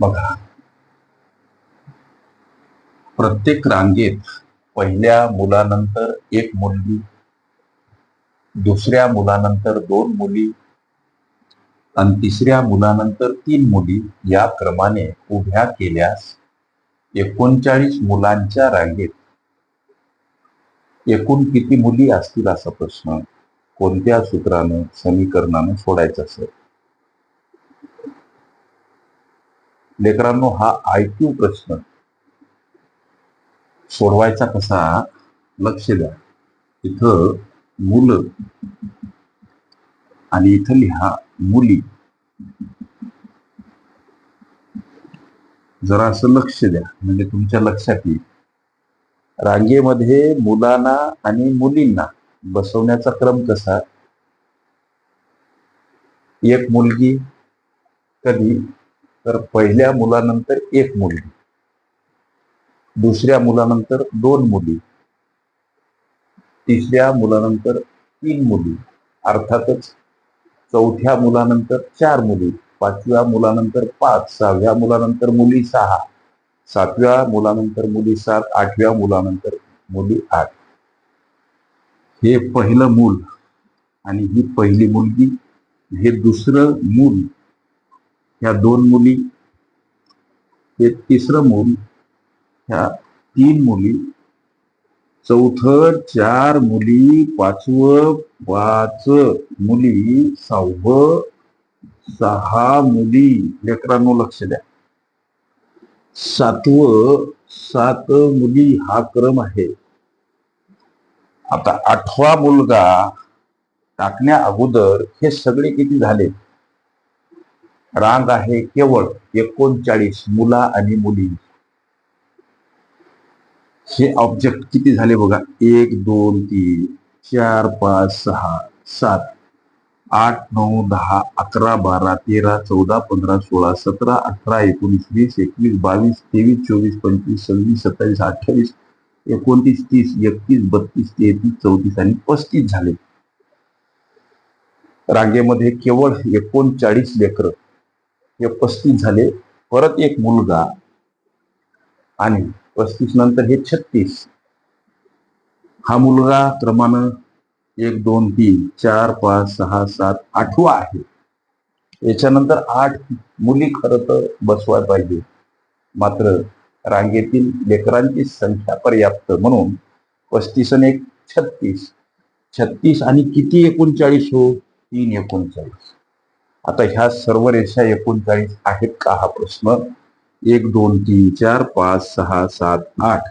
बघा. प्रत्येक रांगेत पहिल्या मुलानंतर एक मुलगी दुसऱ्या मुलानंतर दोन मुली आणि तिसऱ्या मुलानंतर तीन मुली या क्रमाने उभ्या केल्यास एकोणचाळीस मुलांच्या रांगेत एकूण किती मुली असतील असा प्रश्न कोणत्या सूत्रानं समीकरणानं सोडायचा असेल? लेकरांनो हा आयक्यू प्रश्न. सोडवायचा कसा? लक्ष द्या. इथं मुलं आणि इथं लिहा मुली. जरा असं लक्ष द्या म्हणजे तुमच्या लक्षात येईल. रांगेमध्ये मुलांना आणि मुलींना बसवण्याचा क्रम कसा? एक मुलगी कधी तर पहिल्या मुलानंतर एक मुलगी. दुसऱ्या मुलानंतर दोन मुली. तिसऱ्या मुलानंतर तीन मुली. अर्थातच चौथ्या मुलानंतर चार मुली. पाचव्या मुलानंतर पाच. सहाव्या मुलानंतर मुली सहा. सातव्या मुलानंतर मुली सात. आठव्या मुलानंतर मुली आठ. हे पहिलं मूल. आणि ही पहिली मुलगी हे दुसरं मूल ह्या दोन मुली हे तिसरं मूल ह्या तीन मुली चौथं चार मुली पाचवं पाच मुली सहावं सहा मुली. लेकरांनो लक्ष द्या. सातवं सात मुली हा क्रम आहे. आता आठवा मुलगा टाकण्या अगोदर हे सगळे किती झाले? रांग आहे केवळ एकोणचाळीस मुला आणि मुली. हे ऑब्जेक्ट किती झाले बघा? एक दोन तीन चार पाच सहा सात आठ नऊ दहा अकरा बारा तेरा चौदा पंधरा सोळा सतरा अठरा एकोणीस वीस एकवीस बावीस तेवीस चोवीस पंचवीस सव्वीस सत्तावीस अठ्ठावीस एकोणतीस तीस एकतीस बत्तीस तेहतीस चौतीस आणि पस्तीस झाले. रांगेमध्ये केवळ एकोणचाळीस लेकरं. हे पस्तीस झाले. परत एक मुलगा आणि पस्तीस नंतर हे छत्तीस. हा मुलगा क्रमानं एक दोन तीन चार पाच सहा सात आठवा आहे. याच्यानंतर आठ मुली खर तर बसवाय पाहिजे. मात्र रांगेतील लेकरांची संख्या पर्याप्त म्हणून पस्तीस आणि एक छत्तीस. छत्तीस आणि किती एकोणचाळीस हो? तीन एकोणचाळीस. आता ह्या सर्व रेषा एकोणचाळीस आहेत का हा प्रश्न? एक दोन तीन चार पाच सहा सात आठ.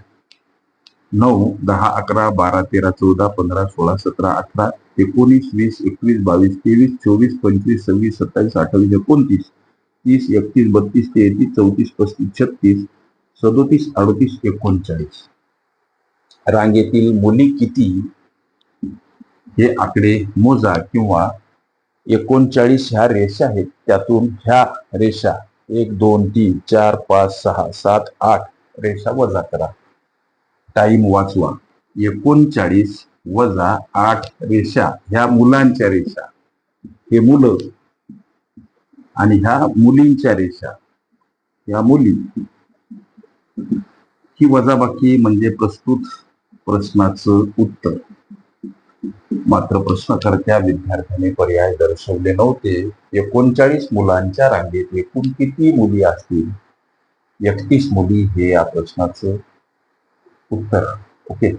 नऊ दहा अकरा बारा तेरा चौदा पंधरा सोळा सतरा अठरा एकोणीस वीस एकवीस बावीस तेवीस चोवीस पंचवीस सव्वीस सत्तावीस अठ्ठावीस एकोणतीस तीस एकतीस बत्तीस तेहतीस चौतीस पस्तीस छत्तीस सदोतीस अडतीस एकोणचाळीस. रांगेतील मुली किती? हे आकडे मोजा किंवा एकोणचाळीस ह्या रेषा आहेत. त्यातून ह्या रेषा एक दोन तीन चार पाच सहा सात आठ रेषा वजा करा. टाइम वाचवा. एकोणचाळीस वजा आठ रेषा ह्या मुलांच्या रेषा. हे मुलं आणि ह्या मुलींच्या रेषा. ह्या मुली. ही वजाबाकी म्हणजे प्रस्तुत प्रश्नाचं उत्तर. मात्र प्रश्नकर्त्या विद्यार्थ्याने पर्याय दर्शवले नव्हते. एकोणचाळीस मुलांच्या रांगेत एकूण किती मुली असतील? एकतीस मुली हे या प्रश्नाचं उत्तर. ओके.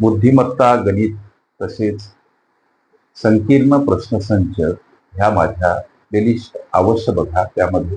बुद्धिमत्ता गणित तसेच संकीर्ण प्रश्नसंच ह्या माझ्या प्लेलिस्ट अवश्य बघा. त्यामध्ये